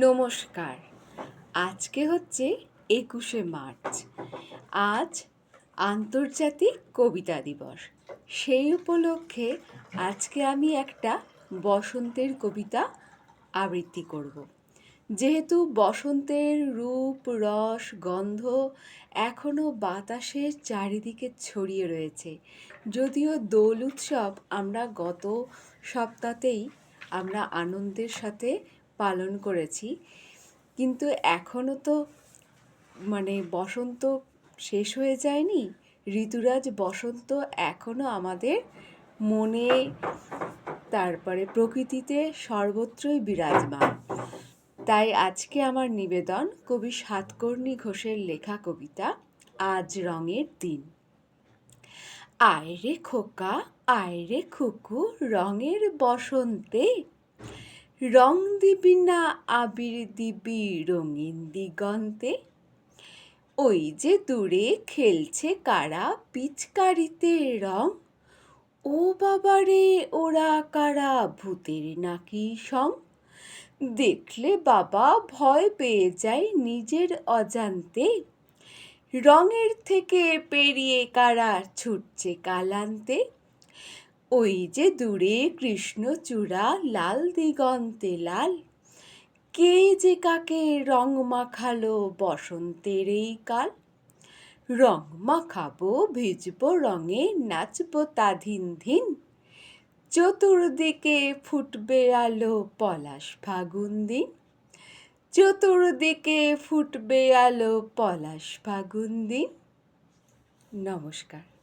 নমস্কার। আজকে হচ্ছে একুশে মার্চ। আজ আন্তর্জাতিক কবিতা দিবস। সেই উপলক্ষে আজকে আমি একটা বসন্তের কবিতা আবৃত্তি করব। যেহেতু বসন্তের রূপ, রস, গন্ধ এখনও বাতাসের চারিদিকে ছড়িয়ে রয়েছে, যদিও দোল উৎসব আমরা গত সপ্তাহতেই আমরা আনন্দের সাথে পালন করেছি। কিন্তু এখনও তো মানে বসন্ত শেষ হয়ে যায়নি। ঋতুরাজ বসন্ত এখনও আমাদের মনে, তারপরে প্রকৃতিতে সর্বত্রই বিরাজমান। তাই আজকে আমার নিবেদন কবি সাতকর্ণী ঘোষের লেখা কবিতা, আজ রঙের দিন। আয় রে খোকা, আয় রে খুকু, রঙের বসন্তে রং দিবি না আবির দিবি রঙিন দিগন্তে। ওই যে দূরে খেলছে কারা পিচকারিতে রং? ও বাবারে, ওরা কারা ভূতের নাকি সং? দেখলে বাবা ভয় পেয়ে যায় নিজের অজান্তে। রঙের থেকে পেরিয়ে কারা ছুটছে কালান্তে? ওই যে দূরে কৃষ্ণচূড়া লাল দিগন্তে লাল। কে যে কাকে রং মাখালো বসন্তের এই কাল? রং মাখাবো, ভিজবো, রঙে নাচবো তা ধিন ধিন। চতুর্দিকে ফুটবে আলো, পলাশ ফাগুন দিন। চতুর্দিকে ফুটবে আলো, পলাশ ফাগুন দিন। নমস্কার।